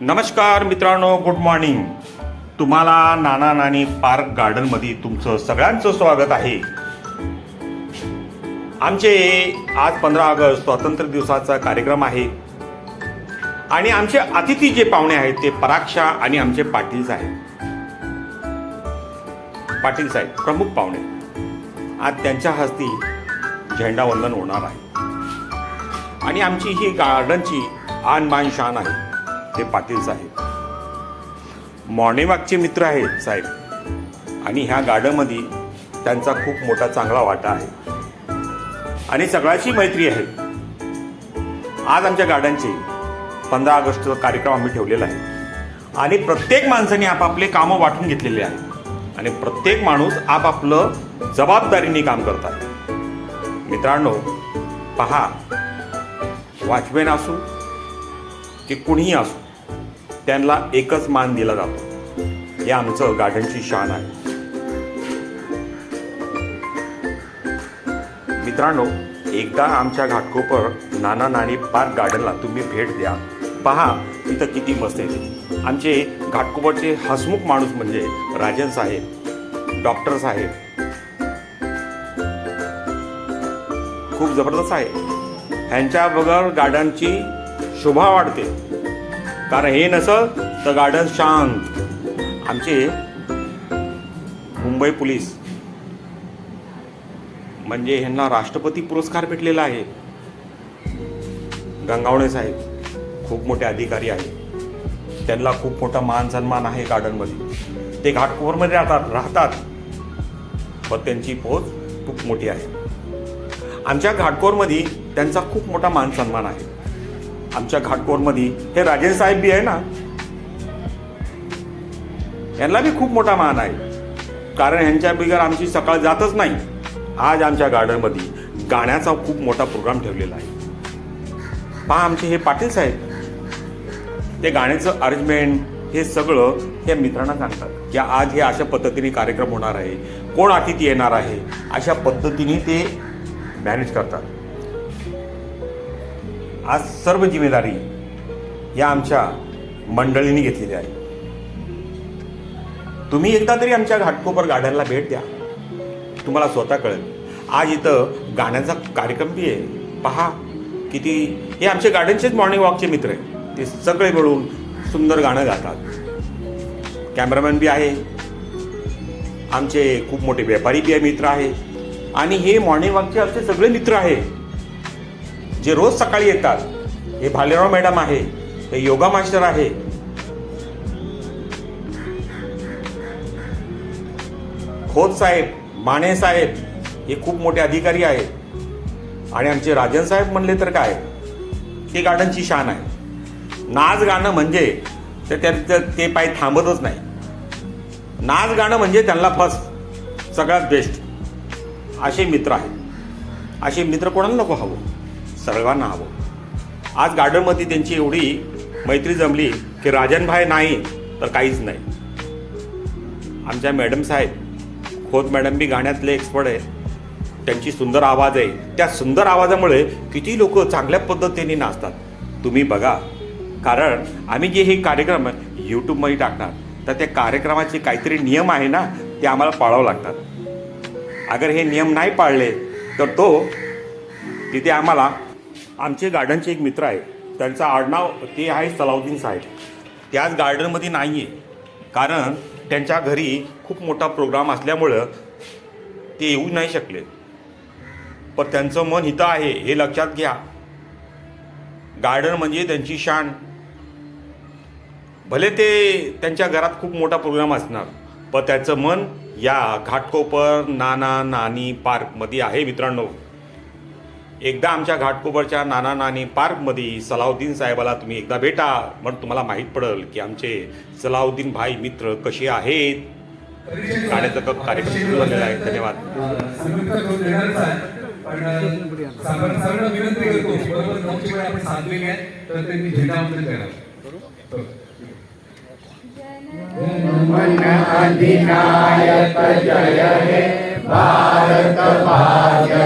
नमस्कार मित्रांनो good morning तुम्हाला नाना नानी पार्क गार्डनमध्ये तुमचं सगळ्यांचं स्वागत आहे. आमचे आज पंधरा ऑगस्ट स्वातंत्र्य दिवसाचा कार्यक्रम आहे. आणि आमचे अतिथी जे पाहुणे आहेत ते पराक्षा आणि आमचे पाटील साहेब. पाटील साहेब प्रमुख पाहुणे. आज त्यांच्या हस्ती झेंडावंदन होणार आहे. आणि आमची ही गार्डनची आन बान शान आहे. ते पाटील साहेब. मॉर्निंग मित्र आहेत साहेब. आणि ह्या गार्डनमध्ये त्यांचा खूप मोठा चांगला वाटा आहे. आणि सगळ्याची मैत्री आहे. आज आमच्या गार्डनचे पंधरा ऑगस्टचा कार्यक्रम आम्ही ठेवलेला आहे. आणि प्रत्येक माणसाने आपापले कामं वाटून घेतलेले आहेत. आणि प्रत्येक माणूस आपापलं जबाबदारीने काम करत आहे. मित्रांनो पहा. वॉचमॅन असू की कुणीही असू त्यांना एकच मान दिला जातो. हे आमचं गार्डनची शान आहे. मित्रांनो एकदा आमच्या घाटकोपर नाना नानी पार्क गार्डनला तुम्ही भेट द्या. पहा इथं किती मस्त येते आमचे घाटकोपरचे हसमुख माणूस म्हणजे राजन साहेब डॉक्टर साहेब. खूप जबरदस्त आहे. ह्यांच्या बगर गार्डनची शोभा वाढते. कारण हे नसल तर गार्डन शांत. आमचे मुंबई पोलीस म्हणजे ह्यांना राष्ट्रपती पुरस्कार भेटलेला आहे. गंगावणे साहेब खूप मोठे अधिकारी आहेत. त्यांना खूप मोठा मान सन्मान आहे गार्डनमध्ये ते घाटकोवरमध्ये राहतात राहतात. पण त्यांची पोच खूप मोठी आहे. आमच्या घाटकोरमध्ये त्यांचा खूप मोठा मान सन्मान आहे. आमच्या घाटकोरमध्ये. हे राजेंद्र साहेब बी आहे ना? यांना बी खूप मोठा मान आहे. कारण ह्यांच्या बिगर आमची सकाळ जातच नाही. आज आमच्या गार्डनमध्ये गाण्याचा खूप मोठा प्रोग्राम ठेवलेला आहे. पहा आमचे हे पाटील साहेब. ते गाण्याचं अरेंजमेंट हे सगळं हे मित्रांना सांगतात की आज हे अशा पद्धतीने कार्यक्रम होणार आहे. कोण अतिथी येणार आहे? अशा पद्धतीने ते मॅनेज करतात. आज सर्व जिम्मेदारी या आमच्या मंडळींनी घेतलेली आहे. तुम्ही एकदा तरी आमच्या घाटकोपर गार्डनला भेट द्या. तुम्हाला स्वतः कळेल. आज इथं गाण्याचा कार्यक्रम बी आहे. पहा किती हे आमचे गार्डनचेच मॉर्निंग वॉकचे मित्र आहे ते सगळे मिळून सुंदर गाणं गातात. कॅमेरामॅन बी आहे. आमचे खूप मोठे व्यापारी बी आहे मित्र आहे. आणि हे मॉर्निंग वॉकचे आमचे सगळे मित्र आहे. जे रोज सकाळी येतात हे भालेराव मॅडम आहे हे योगा मास्टर आहे. खोत साहेब माने साहेब हे खूप मोठे अधिकारी आहेत. आणि आमचे राजन साहेब म्हणले तर काय? ते गार्डनची शान आहे. नाच गाणं म्हणजे तर त्या ते पाय थांबतच नाही. नाच गाणं म्हणजे त्यांना फर्स्ट सगळ्यात बेस्ट असे मित्र आहेत. असे मित्र कोणाला नको हवं? सर्वांना हवं. आज गार्डनमध्ये त्यांची एवढी मैत्री जमली की राजनभाई नाही तर काहीच नाही. आमच्या मॅडम साहेब खोत मॅडम बी गाण्यातले एक्सपर्ट आहे त्यांची सुंदर आवाज आहे. त्या सुंदर आवाजामुळे किती लोक चांगल्या पद्धतीने नाचतात. तुम्ही बघा. कारण आम्ही जे हे कार्यक्रम यूट्यूबमध्ये टाकणार तर त्या कार्यक्रमाचे काहीतरी नियम आहे ना ते आम्हाला पाळावं लागतात. अगर हे नियम नाही पाळले तर तो तिथे आम्हाला आमचे गार्डनचे एक मित्र आहे. त्यांचं आडनाव ते आहे सलाउद्दीन साहेब. त्याच गार्डनमध्ये नाही आहे कारण त्यांच्या घरी खूप मोठा प्रोग्राम असल्यामुळं ते येऊ नाही शकले. पण त्यांचं मन इथं आहे हे लक्षात घ्या. गार्डन म्हणजे त्यांची शान. भले ते त्यांच्या घरात खूप मोठा प्रोग्राम असणार पण त्याचं मन या घाटकोपर नाना नानी पार्कमध्ये आहे मित्रांनो. एकदा आमच्या घाटकोपरच्या नाना नानी पार्कमध्ये सलाउद्दीन साहेबाला तुम्ही एकदा भेटा. मग तुम्हाला माहीत पडेल की आमचे सलाउद्दीन भाई मित्र कसे आहेत? गाण्याचा क- कार्यक्रम सुरू झालेला आहे. धन्यवाद. सर्वांना विनंती करतो बरोबर नऊची वेळ आपण साधलेली आहे तर त्यांनी झेंडावंदन करा मन अधिनायक जय हे भारत भाग्य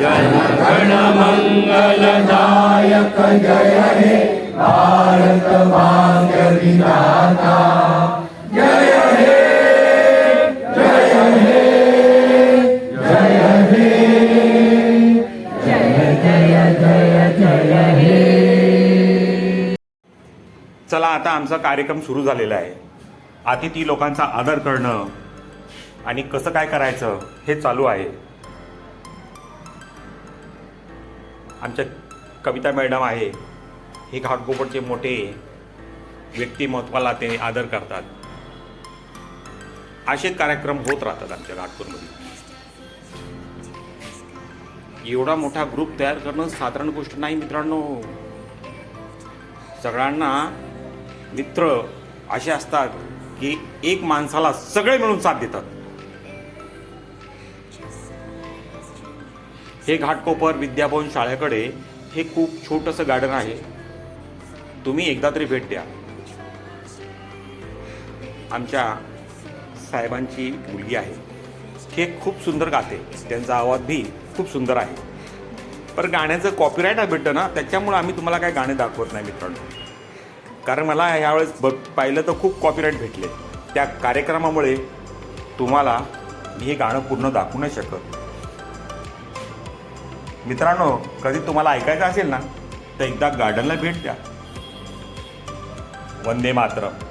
जन जय हे भारत भाग्य जय हे जय हे जय हे जय जय जय जय हे चला आता आमचा कार्यक्रम सुरू झालेला आहे. अतिथी लोकांचा आदर करणं आणि कसं काय करायचं हे चालू आहे. आमच्या कविता मॅडम आहे. हे घाटकोपरचे मोठे व्यक्तिमत्वाला ते आदर करतात. असे कार्यक्रम होत राहतात आमच्या घाटपूरमध्ये एवढा मोठा ग्रुप तयार करणं साधारण गोष्ट नाही मित्रांनो. सगळ्यांना मित्र असे असतात की एक माणसाला सगळे मिळून साथ देतात. हे घाटकोपर विद्याभवन शाळेकडे हे खूप छोटंसं गार्डन आहे. तुम्ही एकदा तरी भेट द्या. आमच्या साहेबांची मुलगी आहे. हे खूप सुंदर गाते. त्यांचा आवाज बी खूप सुंदर आहे. पण गाण्याचं कॉपीराईट भेटतं ना त्याच्यामुळं आम्ही तुम्हाला काय गाणे दाखवत नाही मित्रांनो. कारण मला ह्यावेळेस बघ पाहिलं तर खूप कॉपीराईट भेटले. त्या कार्यक्रमामुळे तुम्हाला मी हे गाणं पूर्ण दाखवू नाही शकत. मित्रांनो कधी तुम्हाला ऐकायचं असेल ना तर एकदा गार्डनला भेट द्या. वंदे मातरम.